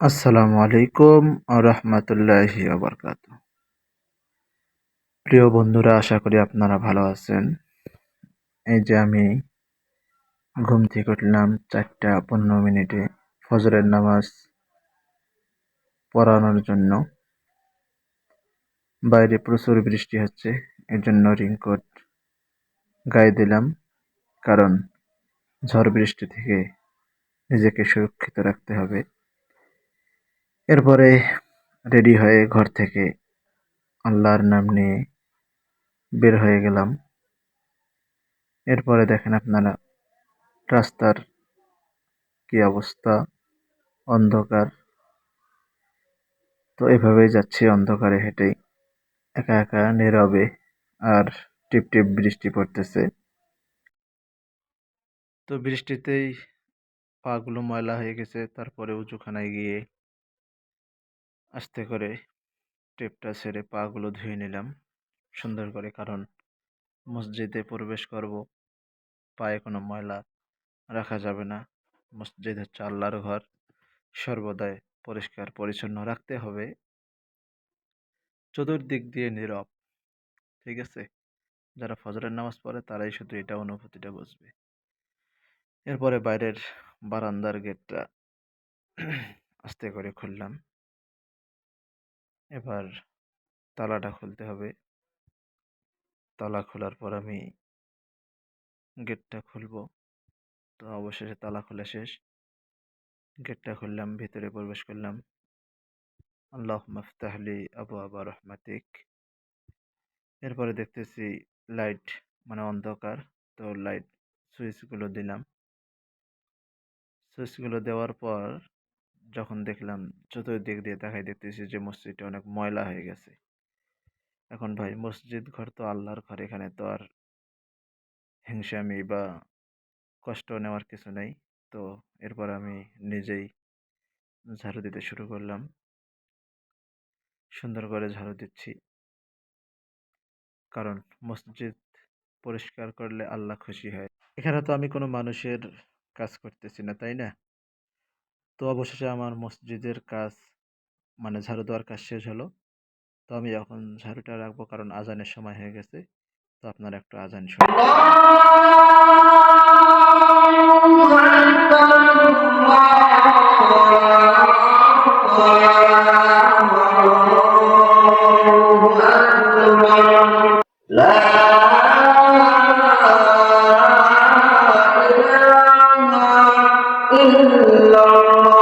আসসালামু আলাইকুম রহমতুল্লাহি আবরকাত প্রিয় বন্ধুরা, আশা করি আপনারা ভালো আছেন। এই যে আমি ঘুম থেকে উঠলাম চারটা পনেরো মিনিটে ফজরের নামাজ পড়ানোর জন্য। বাইরে প্রচুর বৃষ্টি হচ্ছে এর জন্য রিংকোট গায়ে দিলাম কারণ ঝড় বৃষ্টি থেকে নিজেকে সুরক্ষিত রাখতে হবে। এরপরে রেডি হয়ে ঘর থেকে আল্লাহর নাম নিয়ে বের হয়ে গেলাম। এরপরে দেখেন আপনারা রাস্তার কি অবস্থা? অন্ধকার। তো এভাবেই যাচ্ছি অন্ধকারে হেঁটেই একা একা নীরবে আর টিপ টিপ বৃষ্টি পড়তেছে। তো বৃষ্টিতেই পাগুলো ময়লা হয়ে গেছে, তারপরে উঁচুখানায় গিয়ে আস্তে করে টেপটা ছেড়ে পাগুলো ধুয়ে নিলাম সুন্দর করে কারণ মসজিদে প্রবেশ করব, পায়ে কোনো ময়লা রাখা যাবে না। মসজিদ হচ্ছে আল্লাহর ঘর সর্বদাই পরিষ্কার পরিচ্ছন্ন রাখতে হবে। চতুর্দিক দিয়ে নীরব, ঠিক আছে? যারা ফজরের নামাজ পড়ে তারাই শুধু এটা অনুভূতিটা বুঝবে। এরপরে বাইরের বারান্দার গেটটা আস্তে করে খুললাম। এবার তালাটা খুলতে হবে। তালা খোলার পর আমি গেটটা খুলব। তো অবশেষে তালা খোলা শেষ। গেটটা খুললাম, ভিতরে প্রবেশ করলাম। আল্লাহ মাফতাহলি আবু আবা রহমাতিক। এরপরে দেখতেছি লাইট মানে অন্ধকার, তো লাইট সুইচগুলো দিলাম। সুইচগুলো দেওয়ার পর যখন দেখলাম চতুর্দিক দিয়ে দেখাই দেখতেছি যে মসজিদটা অনেক ময়লা হয়ে গেছে। এখন ভাই মসজিদ ঘর তো আল্লাহর ঘর, এখানে তো আর হিংসামি বা কষ্ট নেওয়ার কিছু নেই। তো এরপর আমি নিজেই ঝাড়ু দিতে শুরু করলাম। সুন্দর করে ঝাড়ু দিচ্ছি। কারণ মসজিদ পরিষ্কার করলে আল্লাহ খুশি হয়। এখানে তো আমি কোনো মানুষের কাজ করতেছি না, তাই না? তো অবশেষে আমার মসজিদের কাজ মানে ঝাড়ু দেওয়ার কাজ শেষ হলো। তো আমি এখন ঝাড়ুটা রাখব কারণ আজানের সময় হয়ে গেছে। তো আপনার একটু আজান শুনুন। আল্লাহ